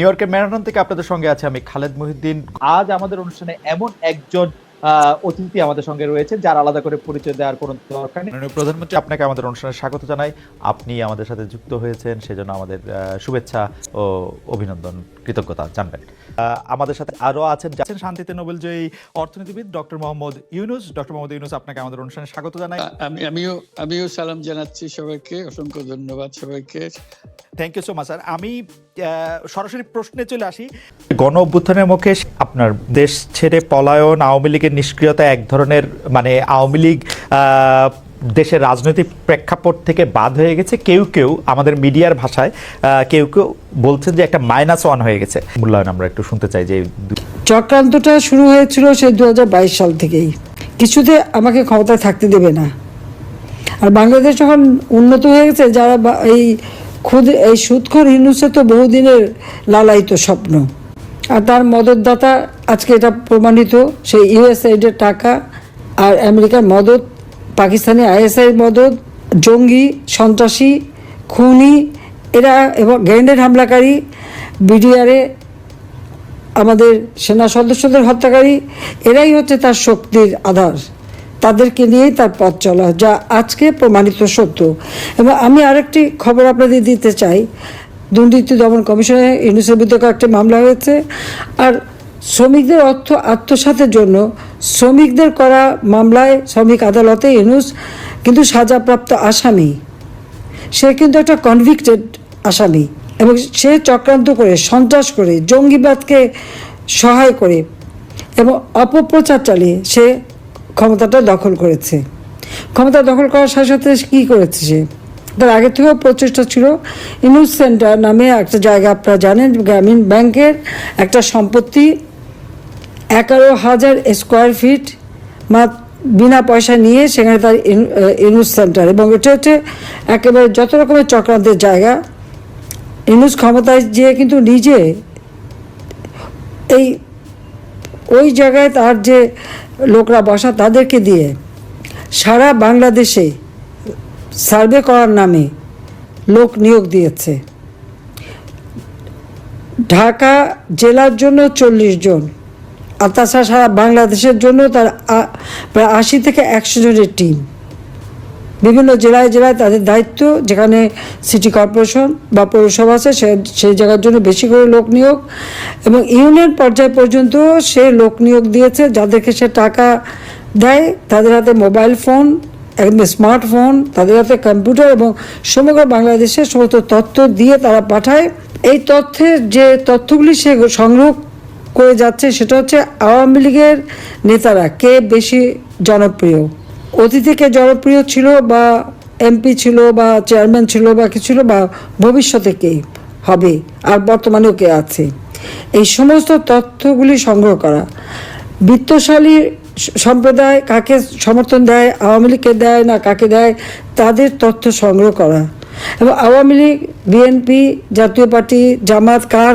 New ইয়র্কের marathon থেকে আপনাদের সঙ্গে আছে আমি খালেদ মহিউদ্দিন। আজ আমাদের অনুষ্ঠানে এমন একজন অতিথি আমাদের সঙ্গে রয়েছে, যার আলাদা করে পরিচয় দেওয়ার কোনো দরকার নেই। প্রধানমন্ত্রী, আপনাকে আমাদের অনুষ্ঠানে স্বাগত জানাই। আপনি আমাদের সাথে যুক্ত হয়েছেন, সেজন্য আমাদের শুভেচ্ছা ও অভিনন্দন। কৃতজ্ঞতা জানবেন। আমাদের সাথে আরও আছেন যাচ্ছেন শান্তিতে নোবেলজয়ী অর্থনীতিবিদ ডক্টর মোহাম্মদ ইউনুস। ডক্টর মোহাম্মদ ইউনুস আপনাকে আমাদের অনুষ্ঠানে স্বাগত জানাই। আমি আমিও আমিও সালাম জানাচ্ছি সবাইকে। অসংখ্য ধন্যবাদ সবাইকে। Thank you so much sir আমি আহ, সরাসরি প্রশ্নে চলে আসি। গণ অভ্যুত্থানের মুখে আপনার দেশ ছেড়ে পলায়ন আওয়ামী লীগের নিষ্ক্রিয়তা এক ধরনের মানে আওয়ামী লীগ আহ, দেশের রাজনৈতিক প্রেক্ষাপট থেকে বাদ হয়ে গেছে। কেউ কেউ আমাদের মিডিয়ার ভাষায় কেউ কেউ বলছেন যে একটা মাইনাস ওয়ান হয়ে গেছে। মূল্যায়ন আমরা একটু শুনতে চাই যে চক্রান্তটা শুরু হয়েছিল সেই দু সাল থেকেই। কিছুতে আমাকে ক্ষমতায় থাকতে দেবে না। আর বাংলাদেশ যখন উন্নত হয়ে গেছে, যারা এই খুদ এই সুদখোর হিন্দুসে তো বহুদিনের লালায়িত স্বপ্ন। আর তার মদতদাতা, আজকে এটা প্রমাণিত, সেই ইউএসআইডের টাকা আর আমেরিকার মদত পাকিস্তানি আইএসআই মদত জঙ্গি, সন্ত্রাসী, খুনি, এরা এবং গ্রেনেড হামলাকারী, বিডিআরে আমাদের সেনা সদস্যদের হত্যাকারী, এরাই হচ্ছে তার শক্তির আধার। তাদেরকে নিয়েই তার পথ চলা, যা আজকে প্রমাণিত সত্য। এবং আমি আরেকটি খবর আপনাদের দিতে চাই। দুর্নীতি দমন কমিশনে ইউনিসের বিরুদ্ধে একটা মামলা হয়েছে। আর শ্রমিকদের অর্থ আত্মসাতের জন্য শ্রমিকদের করা মামলায় শ্রমিক আদালতে ইউনুস কিন্তু সাজাপ্রাপ্ত আসামি। সে কিন্তু একটা কনভিক্টেড আসামি এবং সে চক্রান্ত করে, সন্ত্রাস করে, জঙ্গিবাদকে সহায় করে এবং অপপ্রচার চালিয়ে সে ক্ষমতাটা দখল করেছে। ক্ষমতা দখল করার সাথে সাথে কী করেছে সে? তার আগে থেকেও প্রচেষ্টা ছিল। ইনুস সেন্টার নামে একটা জায়গা আপনারা জানেন, গ্রামীণ ব্যাংকের একটা সম্পত্তি এগারো হাজার স্কোয়ার ফিট বিনা পয়সা নিয়ে সেখানে তার ইনুস সেন্টার এবং এটা হচ্ছে একেবারে যত রকমের চক্রান্তের জায়গা। ইনুস ক্ষমতায় যে কিন্তু নিজে এই, ওই জায়গায় তার যে লোকরা বসা তাদেরকে দিয়ে সারা বাংলাদেশে সার্ভে করার নামে লোক নিয়োগ দিয়েছে। ঢাকা জেলার জন্য চল্লিশ জন। আর তাছাড়া সারা বাংলাদেশের জন্য তার প্রায় আশি থেকে একশো জনের টিম বিভিন্ন জেলায় জেলায় তাদের দায়িত্ব, যেখানে সিটি কর্পোরেশন বা পৌরসভা আছে, সে, সেই জায়গার জন্য বেশি করে লোক নিয়োগ এবং ইউনিয়ন পর্যায় পর্যন্ত সে লোক নিয়োগ দিয়েছে, যাদেরকে সে টাকা দেয়, তাদের হাতে মোবাইল ফোন একদম স্মার্টফোন তাদের হাতে কম্পিউটার এবং সমগ্র বাংলাদেশের সমস্ত তথ্য দিয়ে তারা পাঠায়। এই তথ্যের যে তথ্যগুলি সে সংগ্রহ করে যাচ্ছে সেটা হচ্ছে আওয়ামী লীগের নেতারা, কে বেশি জনপ্রিয়? অতীতে কে জনপ্রিয় ছিল বা এমপি ছিল বা চেয়ারম্যান ছিল বা কি ছিল বা ভবিষ্যতে কে হবে আর বর্তমানেও কে আছে? এই সমস্ত তথ্যগুলি সংগ্রহ করা। বিত্তশালী সম্প্রদায় কাকে সমর্থন দেয়, আওয়ামী লীগকে দেয় না কাকে দেয়, তাদের তথ্য সংগ্রহ করা। এবং Awami League, BNP, Jatiya Party, Jamaat, কার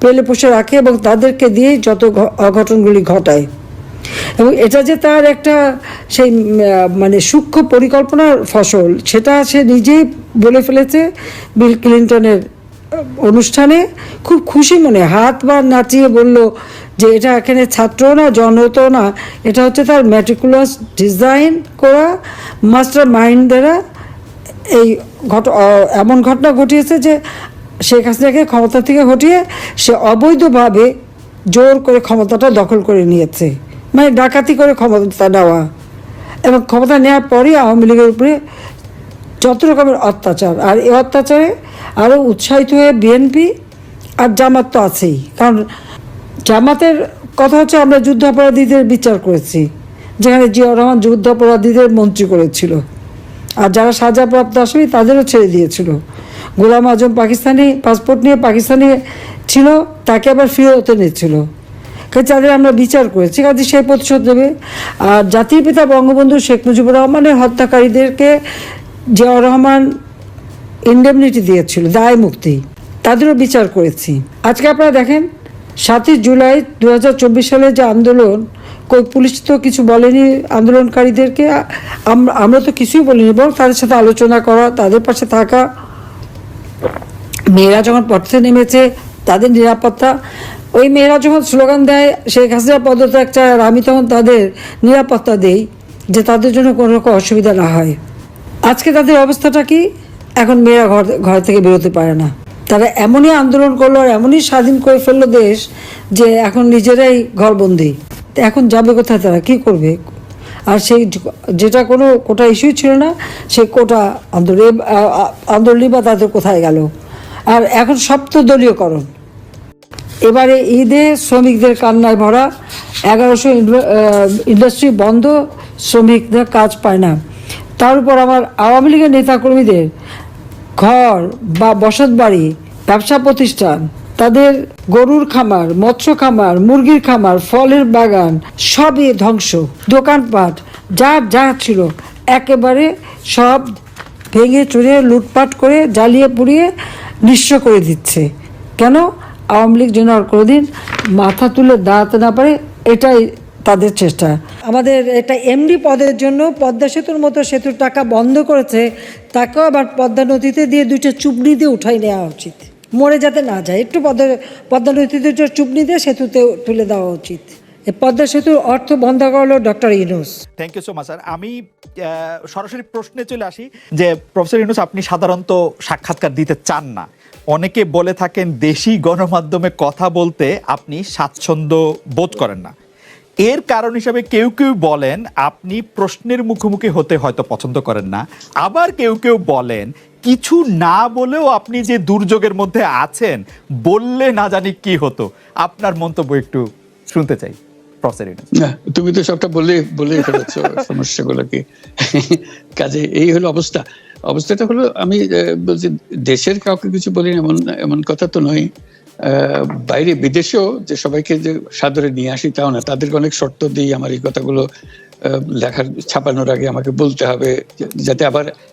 পেলে পোষে রাখে এবং তাদেরকে দিয়েই যত অঘটনগুলি ঘটায়। এবং এটা যে তার একটা সেই মানে সূক্ষ্ম পরিকল্পনার ফসল, সেটা সে নিজেই বলে ফেলেছে বিল ক্লিন্টনের অনুষ্ঠানে। খুব খুশি মনে, হাত বা নাচিয়ে বলল যে এটা এখানে ছাত্র না জনত না, এটা হচ্ছে তার ম্যাট্রিকুলাস ডিজাইন করা মাস্টার মাইন্ড দ্বারা এই ঘট এমন ঘটনা ঘটিয়েছে যে শেখ হাসিনাকে ক্ষমতা থেকে হটিয়ে সে অবৈধভাবে জোর করে ক্ষমতাটা দখল করে নিয়েছে। মানে ডাকাতি করে ক্ষমতা নেওয়া। এবং ক্ষমতা নেওয়ার পরই আওয়ামী লীগের উপরে যত রকমের অত্যাচার। আর এই অত্যাচারে আরও উৎসাহিত হয়ে বিএনপি আর জামাত তো আছেই। কারণ জামাতের কথা হচ্ছে আমরা যুদ্ধাপরাধীদের বিচার করেছি। যেখানে জিয়াউর রহমান যুদ্ধাপরাধীদের মন্ত্রী করেছিল। আর যারা সাজাপ্রাপ্ত আসামি তাদেরও ছেড়ে দিয়েছিল। গোলাম আজম পাকিস্তানি পাসপোর্ট নিয়ে পাকিস্তানে ছিল, তাকে আবার ফিরত কাজে তাদের আমরা বিচার করেছি, কাজে সেই প্রতিশোধ দেবে আর জাতির পিতা বঙ্গবন্ধু শেখ মুজিবুর রহমানের হত্যাকারীদেরকে জিয়াউর রহমান ইন্ডেমনিটি দিয়েছিল, দায় মুক্তি। তাদেরও বিচার করেছি। আজকে আপনারা দেখেন, সাতই জুলাই দু হাজার চব্বিশ সালে যে আন্দোলন, কই পুলিশ তো কিছু বলেনি আন্দোলনকারীদেরকে আমরা তো কিছুই বলিনি, বরং তাদের সাথে আলোচনা করা, তাদের পাশে থাকা মেয়েরা যখন পথে নেমেছে, তাদের নিরাপত্তা। ওই মেয়েরা যখন স্লোগান দেয়, শেখ হাসিনা পদত্যাগ চায় আর আমি তখন তাদের নিরাপত্তা দেই, যে তাদের জন্য কোনো রকম অসুবিধা না হয়। আজকে তাদের অবস্থাটা কি? এখন মেয়েরা ঘর ঘর থেকে বেরোতে পারে না। তারা এমনই আন্দোলন করল আর এমনই স্বাধীন করে ফেলল দেশ, যে এখন নিজেরাই ঘরবন্দি। এখন যাবে কোথায় তারা? কি করবে? আর সেই যেটা কোনো কোটা ইস্যু ছিল না, সেই কোটা আন্দোলন আন্দোলনই বা তাদের কোথায় গেল? আর এখন সপ্তদলীয়করণ। এবারে ঈদে শ্রমিকদের কান্নায় ভরা, এগারোশো ইন্ডাস্ট্রি বন্ধ শ্রমিকদের কাজ পায় না। তার উপর আমার আওয়ামী লীগের নেতাকর্মীদের ঘর বা বসত বাড়ি, ব্যবসা প্রতিষ্ঠান, তাদের গরুর খামার, মৎস্য খামার, মুরগির খামার, ফলের বাগান, সবই ধ্বংস। দোকানপাট যা যা ছিল, একেবারে সব ভেঙে চুরে লুটপাট করে জ্বালিয়ে পুড়িয়ে নিঃস্ব করে দিচ্ছে। কেন? আওয়ামী লীগ যেন আর কোনোদিন মাথা তুলে দাঁড়াতে না পারে, এটাই তাদের চেষ্টা। আমাদের এটা এমডি পদের জন্য পদ্মা সেতুর মতো সেতুর টাকা বন্ধ করেছে, তাকেও আবার পদ্মা নদীতে দিয়ে দুইটা চুবনি দিয়ে উঠাই নেওয়া উচিত। মরে যাতে না যায়, একটু পদ্মা পদ্মা নদীতে দুটো চুবনি দিয়ে সেতুতে তুলে দেওয়া উচিত। পদ্মা সেতুর অর্থ বন্ধ করল doctor Yunus thank you so much sir আমি সরাসরি প্রশ্নে চলে আসি যে, প্রফেসর ইউনুস, আপনি সাধারণত সাক্ষাৎকার দিতে চান না। অনেকে বলে থাকেন দেশি গণমাধ্যমে কথা বলতে আপনি স্বাচ্ছন্দ্য বোধ করেন না। এর কারণ হিসাবে কেউ কেউ বলেন, আপনি প্রশ্নের মুখোমুখি হতে হয়তো পছন্দ করেন না। আবার কেউ কেউ বলেন, কিছু না বলেও আপনি যে দুর্যোগের মধ্যে আছেন, বললে না জানি কি হতো। আপনার মন্তব্য একটু শুনতে চাই। প্রফেসর তুমি তো সবটা বলে বলে ফেলেছ সমস্যাগুলোকে কাজে এই হলো অবস্থা। অবস্থাটা হলো, আমি বলছি, দেশের কাউকে কিছু বলি এমন এমন কথা তো নয়। বাইরে বিদেশেও যে সবাইকে যে সাদরে নিয়ে আসি তাও না, তাদেরকে অনেক শর্ত দিই, আমার এই কথাগুলো লেখার, ছাপানোর আগে আমাকে বলতে হবে, যাতে আবার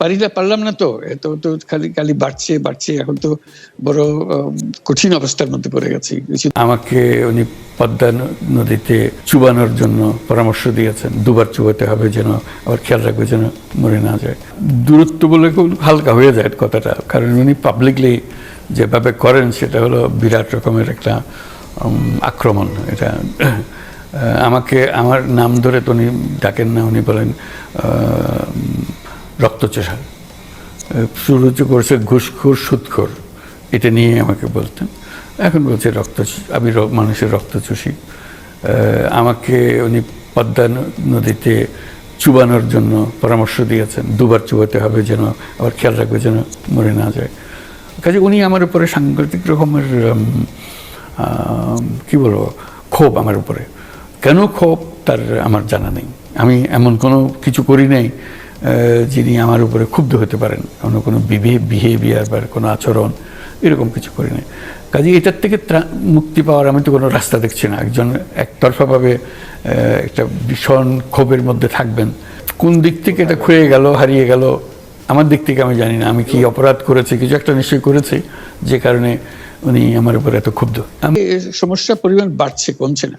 পারি না পারলাম না তো এত তো খালি খালি বাড়ছে বাড়ছে, এখন তো বড় কঠিন অবস্থার মধ্যে পড়ে গেছি। আমাকে উনি পদ্মা নদীতে চুবানোর জন্য পরামর্শ দিয়েছেন, দুবার চুবাতে হবে যেন আবার খেয়াল রাখবে যেন মরে না যায়। দূরত্ব বলে খুব হালকা হয়ে যায় কথাটা, কারণ উনি পাবলিকলি যেভাবে করেন সেটা হলো বিরাট রকমের একটা আক্রমণ। এটা আমাকে, আমার নাম ধরে তো উনি ডাকেন না, উনি বলেন রক্তচোষা শুরু যে করছে ঘুষখোর সুদখোর এটা নিয়ে আমাকে বলতেন। এখন বলছে রক্ত আমি মানুষের রক্ত চুষি আমাকে উনি পদ্মা নদীতে চুবানোর জন্য পরামর্শ দিয়েছেন। দুবার চুবাতে হবে যেন, আবার খেয়াল রাখবে যেন মরে না যায়। কাজে উনি আমার উপরে সাংঘাতিক রকমের কি বলব, ক্ষোভ আমার উপরে। কেন ক্ষোভ? তার আমার জানা নেই। আমি এমন কোনো কিছু করি নাই যিনি আমার উপরে ক্ষুব্ধ হতে পারেন। অন্য কোনো বিহেভিয়ার বা কোনো আচরণ, এরকম কিছু করি নাই। কাজে এটার থেকে মুক্তি পাওয়ার আমি তো কোনো রাস্তা দেখছি না। একজন একতরফাভাবে একটা ভীষণ ক্ষোভের মধ্যে থাকবেন। কোন দিক থেকে এটা ক্ষয়ে গেল, হারিয়ে গেল, আমার দিক থেকে আমি জানি না। আমি কি অপরাধ করেছি, কিছু একটা নিশ্চয়ই করেছি, যে কারণে উনি আমার উপর এত ক্ষুব্ধ। আমি এই সমস্যার পরিমাণ বাড়ছে, কমছে না।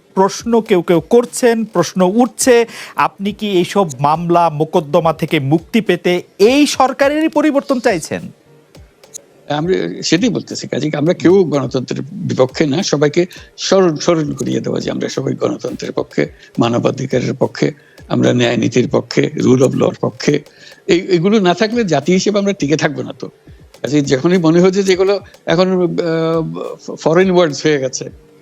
প্রশ্ন কেউ কেউ করছেন, প্রশ্ন উঠছে, আপনি কি এইসব মামলা, মোকদ্দমা থেকে মুক্তি পেতে এই সরকারেরই পরিবর্তন চাইছেন? আমরা সেটাই বলতেছি, কাজে আমরা কেউ গণতন্ত্রের বিপক্ষে না, সবাইকে স্মরণ স্মরণ করিয়ে দেওয়া যে আমরা সবাই গণতন্ত্রের পক্ষে, মানবাধিকারের পক্ষে, আমরা ন্যায় নীতির পক্ষে রুল অফ লর পক্ষে, এই, এগুলো না থাকলে জাতি হিসেবে আমরা টিকে থাকব না তো। কাজে যখনই মনে হচ্ছে যেগুলো এখন ফরেন ওয়ার্ডস হয়ে গেছে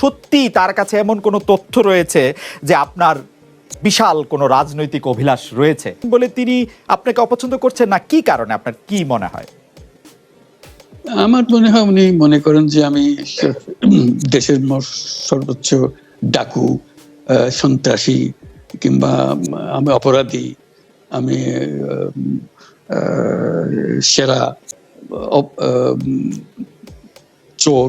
সত্যি তার কাছে এমন কোনো তথ্য রয়েছে যে আপনার বিশাল কোনো রাজনৈতিক অভিলাষ রয়েছে? বলে তিনি আপনাকে অপছন্দ করছেন না, কি কারণে আপনার কি মনে হয়? আমার মনে হয় উনি মনে করেন যে আমি দেশের সর্বোচ্চ ডাকু সন্ত্রাসী কিংবা আমি অপরাধী, আমি সেরা চোর